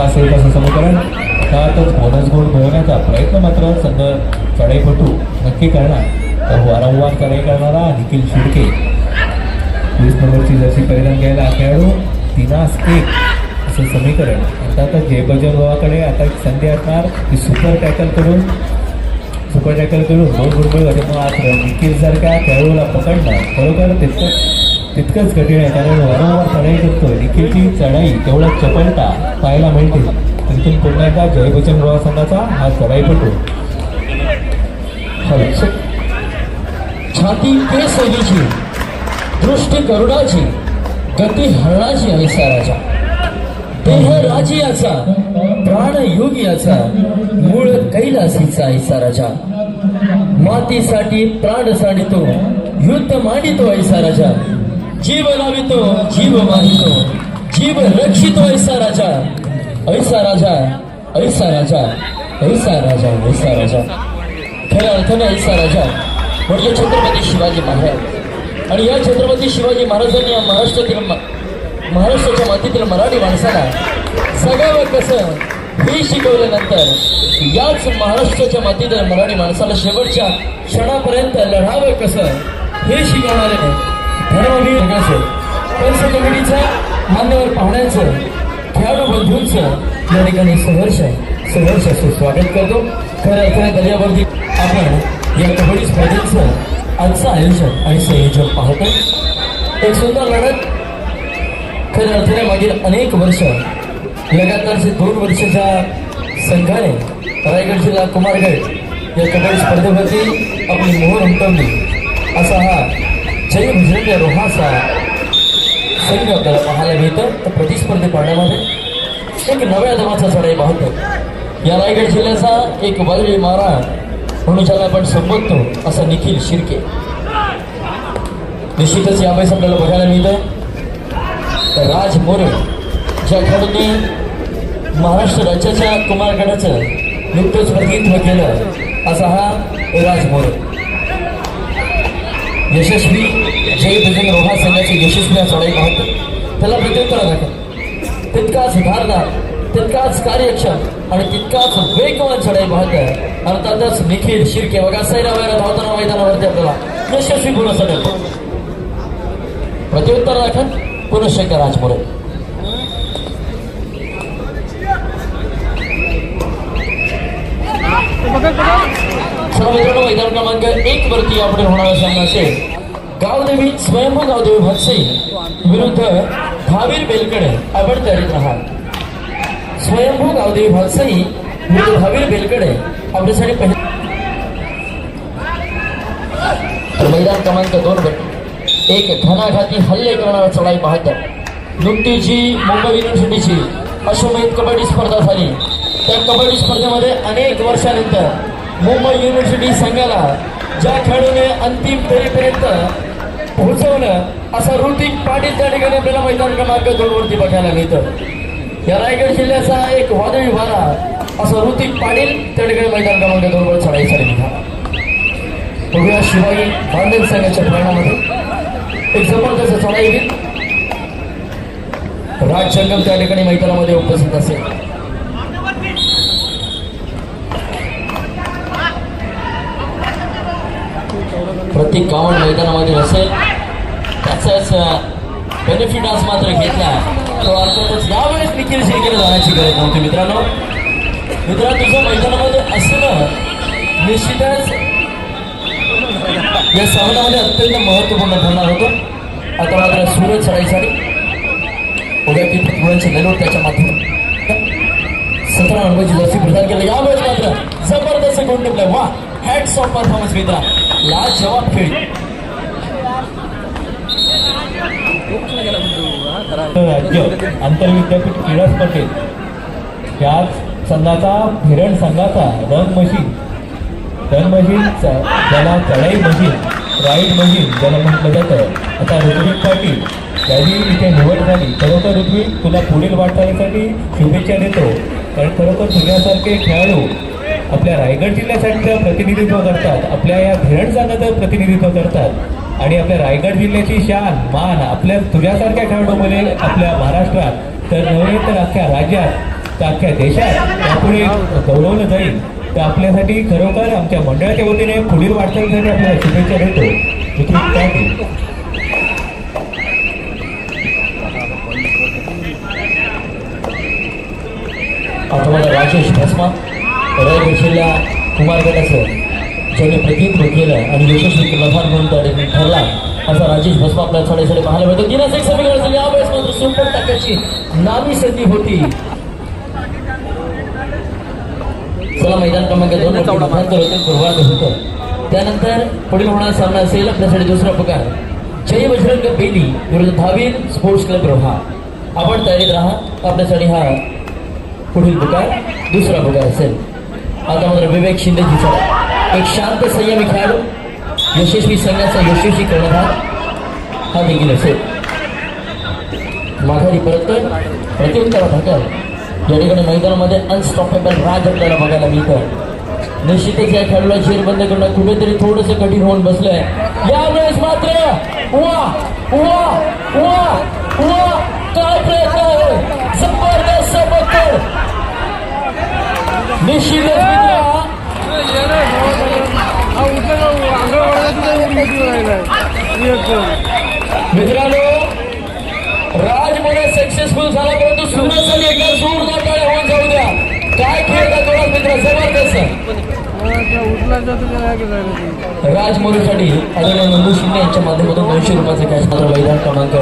असेल एक असं समीकरण त्यातच बोनस गोल मिळवण्याचा प्रयत्न मात्र संघ चढाईपटू नक्की करणार. तर वारंवार चढाई करणारा निखिल शिडके. वीस नंबरची जशी परिणाम घ्यायला खेळाडू. तिनास एक असं समीकरण. अर्थातच जयभजन भावाकडे आता एक संधी असणार. की सुपर टॅकल करून सुपर टॅकल करून दोन गुण मिळवते मात्र निखिल सारख्या खेळाडूला पकडणं खरोखर तितकं तितकंच कठीण आहे. कारण वारंवार चढाई करतोय निखिलची चढाई तेवढा चपलता पाहायला मिळते. तर पुन्हा एकदा जय बजरंग संघाचा हा चढाईपटू छाती ते केसरीची दृष्टी करुणाची गती हरणाची ऐसाराचा देह राजी याचा प्राण योग याचा मूळ कैलासीचा ऐसाराचा मातीसाठी प्राण साडितो युद्ध मांडितो ऐसा राजा जीव लावितो जीव मारितो. जीव रक्षितो ऐसा राजा. ऐसा राजा ऐसा राजा ऐसा राजा ऐसा राजा. खऱ्या अर्थाने ऐसा राजा. म्हणजे छत्रपती शिवाजी महाराज. आणि या छत्रपती शिवाजी महाराजांनी या महाराष्ट्रातील म- महाराष्ट्राच्या मातीतील मराठी माणसाला सगळं कसं हे शिकवल्यानंतर याच महाराष्ट्राच्या मातीतील मराठी माणसाला शेवटच्या क्षणापर्यंत लढावं कसं हे शिकवणारे ठरवली जगाचं पंच कमिटीचं मान्यवर पाहुण्यांचं खेळाडू बंधूंचं या ठिकाणी सहर्ष सहर्ष असं स्वागत करतो. खऱ्या अर्थाने दर्यावरती आपण या कबड्डी स्पर्धेचं आजचं आयोजन आणि संयोजन पाहतो. एक सुंदर लढत. खऱ्या अर्थाने मागील अनेक वर्ष लगातारचे दोन वर्षाच्या संघाने रायगड जिल्हा कुमारगड या कबड्डी स्पर्धेवरती आपली मोहर उमटवली. असा हा जय भजरंग रोहाचा सैन्य आपल्याला पाहायला मिळतं. तर प्रतिस्पर्धी पाहण्यामध्ये एक नव्या दमाचा चढाई पाहतो या रायगड जिल्ह्याचा एक वादळी मारा म्हणून ज्याला आपण संबोधतो असा निखिल शिर्के. निश्चितच यावेळेस आपल्याला बघायला मिळतं. तर राज मोरे ज्या खेळाडूंनी महाराष्ट्र राज्याच्या कुमारगडाचं नुकतंच प्रतिनिधित्व केलं असा हा राज मोरे. यशस्वी जय भजन रोहा संघाची यशस्वी हा चढाई पाहतो त्याला प्रत्युत्तर दाखल तितकाच धारदार तितकाच कार्यक्षम आणि तितकाच वेगवान चढाई पाहत अर्थातच निखिल शिर्के बघा सैरा धावताना मैदानावरती आपल्याला यशस्वी पूर्ण चढेल प्रत्युत्तर दाखल पुनश्च एकदा राजमुरे मित्रांनो मैदान क्रमांक एक वरती आपण होणारा सामना असेल. गावदेवी स्वयंभू गावदेवी भटसे विरुद्ध धावीर बेलकडे आपण तयारीत आहात. स्वयंभू गावदेवी भटसे विरुद्ध धावीर बेलकडे आपल्यासाठी पहिले तर मैदान क्रमांक दोन वर एक घणाघाती हल्ले करणारा चढाई पाहत नुकतीची मुंबई युनिव्हर्सिटीची अश्वमेध कबड्डी स्पर्धा झाली. त्या कबड्डी स्पर्धेमध्ये अनेक वर्षानंतर मुंबई युनिव्हर्सिटी संघाला ज्या खेळाडूने अंतिम फेरीपर्यंत पोहोचवणं असा ऋतिक पाटील त्या ठिकाणी आपल्याला मैदान क्रमांक दोनवरती बघायला मिळतं. या रायगड जिल्ह्याचा एक वादळी वारा असा ऋतिक पाटील त्या ठिकाणी मैदान क्रमांक दोनवर चढाईसाठी निघाला. बघूया शिवाजी बांधव संघाच्या प्रयाणामध्ये एक जबरदस्त चढाईवीर राज जंगम त्या ठिकाणी मैदानामध्ये उपस्थित असेल. प्रत्येक गावण मैदानामध्ये असेल त्याचाच बेनिफिट आज मात्र घेतला तो अर्थातच यावेळेस निखिल शिरकेला जाण्याची गरज नव्हती मित्रांनो. मित्रा तुझं मैदानामध्ये असणं निश्चितच या सामन्यामध्ये अत्यंत महत्त्वपूर्ण ठरणार होतं. आता मात्र सुरत चढाईसाठी उद्या ती पृथ्वीचे नेलोर त्याच्या माध्यमातून. सतरा नंबरची लसी प्रदान केलं. यावेळेस मात्र जबरदस्त गुण टिपलं वा हॅट्स ऑफ परफॉर्मन्स मित्रा. लाल जवाब खेळी राज्य आंतरविद्यापीठ क्रीडा स्पर्धेत या संघाचा भिरण संघाचा रन मशीन. रन मशीन ज्याला चढाई मशीन राईड मशीन ज्याला म्हटलं जातं. आता ऋत्विक पाटील त्याची इथे निवड झाली. खरोखर ऋत्विक तुला पुढील वाटचालीसाठी शुभेच्छा देतो. कारण खरोखर तुझ्यासारखे खेळाडू आपल्या रायगड जिल्ह्यासाठीचं प्रतिनिधित्व करतात आपल्या या भिरण संघाचं प्रतिनिधित्व करतात. आणि आपल्या रायगड जिल्ह्याची शान मान आपल्या तुझ्यासारख्या खेळाडूमध्ये आपल्या महाराष्ट्रात तर नव्हे तर अख्ख्या राज्यात तर अख्ख्या देशात यापुढे गौरवलं जाईल. तर आपल्यासाठी खरोखर आमच्या मंडळाच्या वतीने पुढील वाटचालीसाठी आपल्याला शुभेच्छा देतो. निखिल थँक्यू आता राजेश भस्मा. जिल्हा कुमार गटाचं ज्यांनी प्रतिनिधित्व केलं आणि यशस्वी प्रधान म्हणून त्या ठिकाणी ठरला असा राजेश भस्मा आपल्या थोड्यासाठी पाहायला मिळतो दिनाच एक समीकरण झाली यावेळेस मात्र सुपर टाकायची नामी संधी होती. चला मैदान क्रमांक दोन मतांतर होते पूर्वार्ध होतं. त्यानंतर पुढील होणारा सामना असेल आपल्यासाठी दुसरा प्रकार जय बजरंग बेली विरुद्ध धावीर स्पोर्ट्स क्लब रोहा. आपण तयारीत राहा आपल्यासाठी हा पुढील पुकार दुसरा पुकार असेल. मात्र विवेक शिंदे जिचा एक शांत संयमी खेळाडू यशस्वी संघाचा यशस्वी कर्णधार हा देखील असेल. माघारी परत प्रत्युत्तर ढकल या ठिकाणी मैदानामध्ये अनस्टॉपेबल राज आपल्याला बघायला मिळतं निश्चितच या खेळाडूला जेर बंद करणं कुठेतरी थोडंसं कठीण होऊन बसलंय. यावेळेस मात्र वा वा वा वा काय प्रयत्न आहे? जबरदस्त मित्रांनो राजमुळे सक्सेसफुल झाला परंतु सुरतसाठी एकदा जोरदार टाळ्या होऊन जाऊ द्या. काय खेळता जोरात मित्र जबरदस्त. राज मोरेसाठी नंदू शिंदे यांच्या माध्यमातून दोनशे रुपयाचा कॅश मात्र मैदान क्रमांक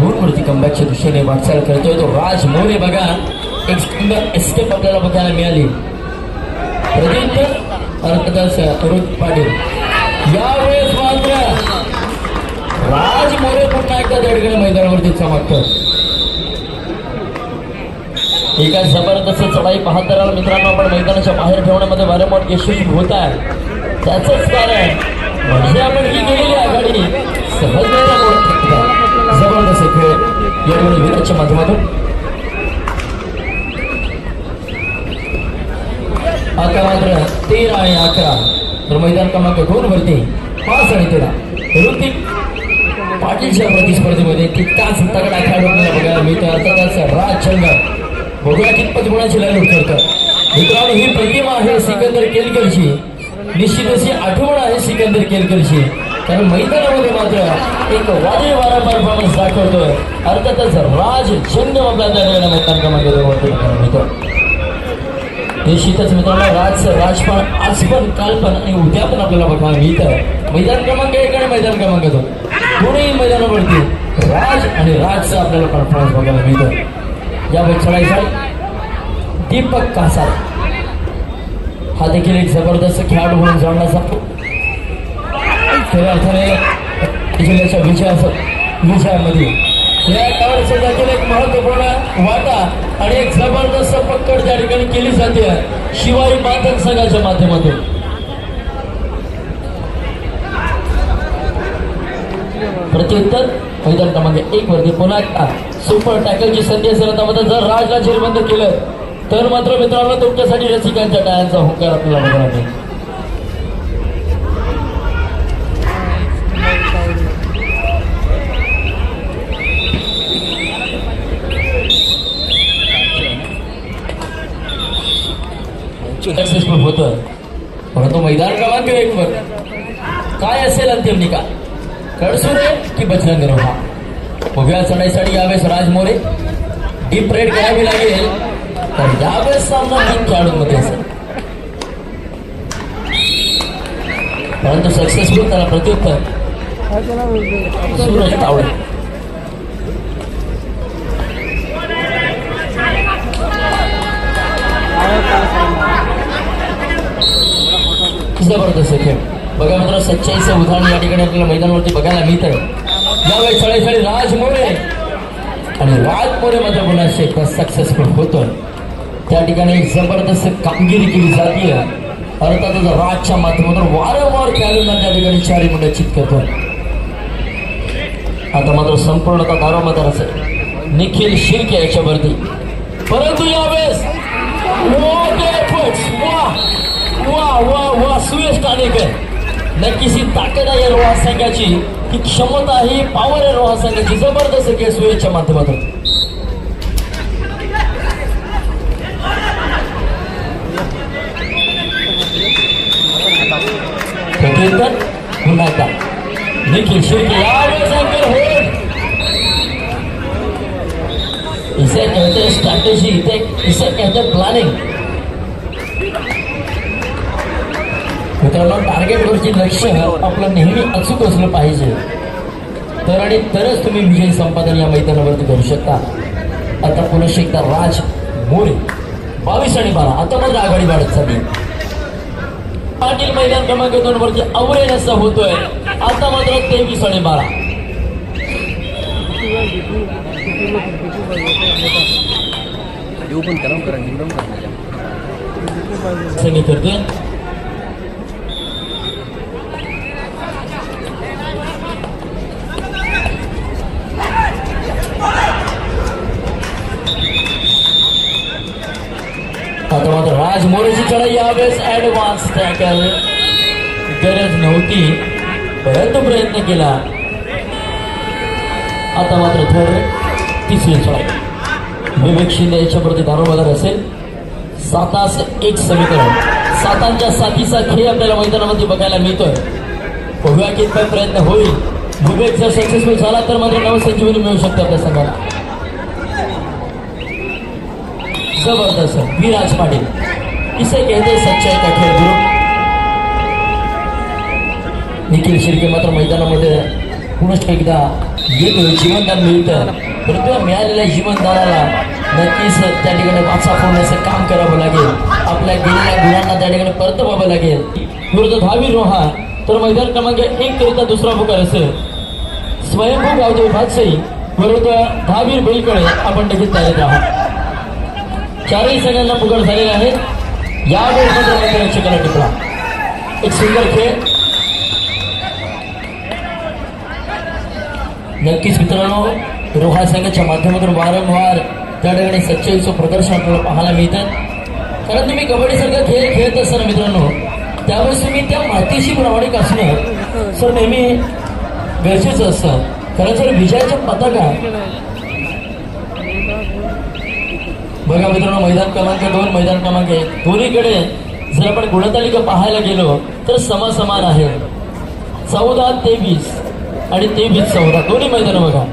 दोन वरती कमबॅकच्या दृष्टीने वाटचाल करतोय तो राज मोरे बघा एक एस्केप आपल्याला बघायला मिळाली. प्रदीप अर्थदास अरुण पाटील. यावेळेस मात्र राज मोरे पुन्हा एकदा दडगड मैदानावरती चमकतो. ही काय जबरदस्त चढाई पाहत राहिला मित्रांनो. आपण मैदानाच्या बाहेर ठेवण्यामध्ये वारंवार यशस्वी होत आहे. त्याचंच कारण म्हणजे आपण ही गेलेली आघाडी सहज जबरदस्त खेळ. या ठिकाणी विराटच्या माध्यमातून आता मात्र तेरा आणि अकरा. तर मैदान क्रमांक दोन वरती पाच आणि तेरा. ऋतिक पाटीलच्या प्रतिस्पर्धेमध्ये तितकाच तगडा खेळाडू आपल्याला बघायला मिळतो अर्थातच राजचंद बघूया कितपत गुणाची लढत करतं मित्रांनो ही प्रतिमा आहे सिकंदर केलकरची. निश्चित अशी आठवण आहे सिकंदर केलकरची. कारण मैदानामध्ये मात्र एक वादळी वारा परफॉर्मन्स दाखवतोय. अर्थातच राज चंद मैदान क्रमांक दोन वरती मिळतो. निश्चितच मित्रांनो राज राजपण आज पण काल पण आणि उद्या पण आपल्याला बघायला इथं मैदान क्रमांक एक आणि मैदान क्रमांक दोन. दोन्ही मैदानावरती राज आणि राजचा आपल्याला परफॉर्मन्स बघायला मिळतं या चढाईसाठी दीपक कासार. हा देखील एक जबरदस्त खेळाडू म्हणून जाणला जातो खऱ्या अर्थाने जिल्ह्याच्या विजया विजयामध्ये या काळाचं समाजातील एक महत्त्वपूर्ण वाटा आणि एक जबरदस्त पकड त्या ठिकाणी केली जाते शिवाई मातन संघाच्या माध्यमातून. प्रत्युत्तर मैदान क्रमांक एक वरती पुन्हा एकदा सुपर टॅकलची संधी असेल. आता मात्र जर राजला जेरबंद केलं तर मात्र मित्रांनो तुमच्यासाठी रसिकांच्या टाळ्यांचा होकार आपल्याला बघायला मिळेल सक्सेसफुल होतं. परंतु मैदान क्रमांक एक वर. काय असेल अंतिम निकाल? कडसुरे की बजरंग रोहा? उभ्या चढाईसाठी यावेळेस राज मोरे. डीप रेड करावी लागेल. तर यावेळेस सामना तीन खेळाडूंमध्ये असेल. परंतु सक्सेसफुल त्याला प्रत्युत्तर. सूरज तावडे. Thank you. जबरदस्त खेळ. बघा मित्र सच्चाईचं उदाहरण या ठिकाणी आपल्याला मैदानावरती बघायला मिळतं यावेळी चढाईसाठी राज मोरे आणि राज मोरे मात्र पुन्हा शेख सक्सेसफुल होतो त्या ठिकाणी एक जबरदस्त कामगिरी केली जाते अर्थातच राजच्या माध्यमातून वारंवार खेळाडूंना त्या ठिकाणी चारी मुंड्या चित करतो आता मात्र संपूर्णता दारोमदार असेल निखिल शिर्के याच्यावरती. परंतु यावेळेस कानेकर नक्कीच ही ताकद आहे रोहा संघाची. ही क्षमता ही पॉवर आहे रोहा संघाची. जबरदस्त केस सुयेच्या माध्यमातून. निखिल शिर्के यावेळेस इसे कहते इसे प्लानिंग मित्रांनो टार्गेटवरची लक्ष आपलं नेहमी अचूक असलं पाहिजे. तर आणि तरच तुम्ही विजय संपादन या मैदानावरती करू शकता. आता पुन्हा एकदा राज मोरे बावीस आणि बारा. आता मात्र आघाडी वाढत चालली पाटील मैदान क्रमांक दोन वरती अवरेन असं होतोय. आता मात्र तेवीस आणि बारा. देऊ पण त्याला करा निवडून करा संधी करते आता मात्र राज मोरेची चढाई यावेळेस ऍडव्हान्स टॅकल गरज नव्हती परंतु प्रयत्न केला आता मात्र थर तिसरी चढाई विवेक शिंदे याच्यावरती दारोमदार असेल सातास एक समीकरण सातांच्या साथीचा खेळ आपल्याला मैदानामध्ये बघायला मिळतोय बघूया की प्रयत्न होईल विवेक जर सक्सेसफुल झाला तर मात्र नवसंजीवनी मिळू शकते आपल्या संघाला जबरदस्त विराज पाटील. इसे कहते सच्चाई का खेळ गुरु. निखिल शिर्के मात्र मैदानामध्ये पुनश्च एकदा येतोय जीवनदान मिळतं परंतु या मिळालेल्या जीवनदानाला नक्कीच त्या ठिकाणी वाचा फोडण्याचं काम करावं लागेल. आपल्या गेलेल्या गुणांना त्या ठिकाणी परतवावं लागेल. विरुद्ध दहावी रोहा. तर मैदान क्रमांक एक करिता दुसरा पुकार असेल. स्वयंभू गावदेव भातशाही विरुद्ध दहावीर बेलकडे आपण नक्कीच तयारीत आहात. चारही संघांना पुगड झालेले आहेत. यावेळी मात्र टिपला. एक सुंदर खेळ. नक्कीच मित्रांनो रोहा संघाच्या माध्यमातून वारंवार त्या ठिकाणी सच्चाईचं प्रदर्शन आपल्याला पाहायला मिळतं. कारण तुम्ही कबड्डीसारखा खेळ खेळत असताना मित्रांनो त्यावेळेस तुम्ही त्या मातीशी प्रामाणिक असणं सर नेहमी गरजेचं असतं. कारण जर विजयाच्या पताका बघा मित्रांनो मैदान क्रमांक दोन मैदान क्रमांक एक. दोन्हीकडे जर आपण गुणतालिका पाहायला गेलो तर समसमान आहे. चौदा तेवीस आणि तेवीस चौदा. दोन्ही मैदान बघा.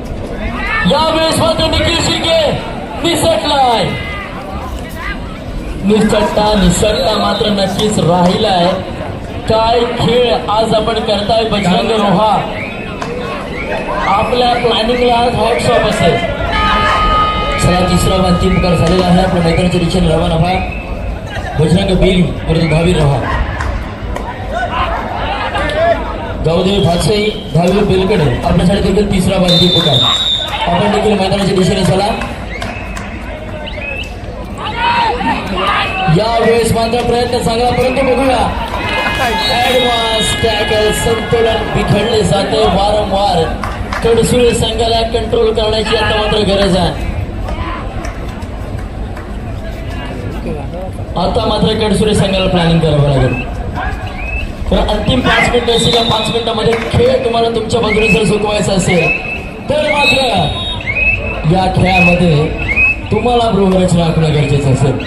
यावेळेस मात्र निखिल शिंगे निसटलाय. निसटता निसटता मात्र नक्कीच राहिलाय. काय खेळ आज आपण करताय बजरंग रोहा? आपल्या प्लॅनिंगला आज व्हॉट्सअप असेल. चला तिसरा व अंतिम प्रकार झालेला आहे आपल्या मैदानाच्या दिशेने रवाना व्हा बजरंग बेली परंतु दहावी रहा गावदेवी भातशाही दहावी बेलकडे आपल्यासाठी देखील तिसरा व अंतिम प्रकार। आपण देखील मैदानाच्या दिशेने चला। यावेळेस मात्र प्रयत्न चांगला, परंतु बघूया। ऍडव्हान्स टॅकल संतुलन बिघडले जाते वारंवार. कडसुळे संघाला कंट्रोल करण्याची आता मात्र गरज आहे. आता मात्र कडसुरे संघाला प्लॅनिंग करावं लागेल. तर अंतिम पाच मिनिटं असेल या पाच मिनिटामध्ये खेळ तुम्हाला तुमच्या बाजूने जर सुकवायचा असेल तर मात्र या खेळामध्ये तुम्हाला गृहरचना राखणं गरजेचं असेल.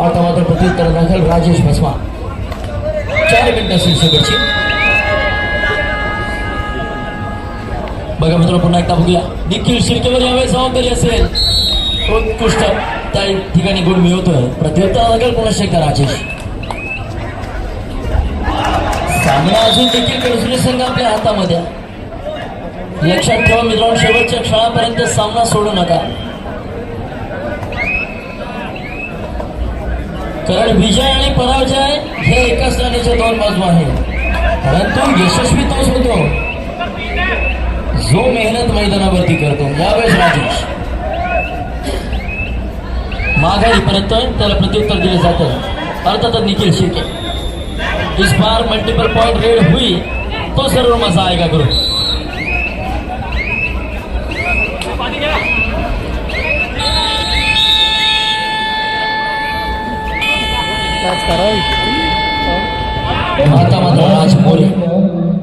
आता मात्र प्रत्युत्तर दाखल राजेश भस्मा. चार मिनिटं असेल शेवटची बघा मित्र पुन्हा एकदा बघूया. निखिल शिर्केवर यावेळी जबाबदारी असेल. उत्कृष्ट त्या ठिकाणी गुण मिळवतोय. प्रत्युत्तर लागेल पुन्हा एकदा राजेश. सामना अजून देखील कडसुरी संघ आपल्या हातामध्ये. लक्षात ठेवा मित्रांनो शेवटच्या क्षणापर्यंत सामना सोडू नका. कारण विजय आणि पराजय हे एकाच नाण्याच्या दोन बाजू आहे. परंतु यशस्वी तोच होतो. जो मेहनत मैदानावरती करतो यावेळेस राजेश माघारी परत त्याला प्रत्युत्तर दिलं जातं. अर्थातच निखिल शिर्के इस बार मल्टीपल पॉइंट रेड हुई तो सर्व मजा आएगा गुरु आता मात्र राज मोरे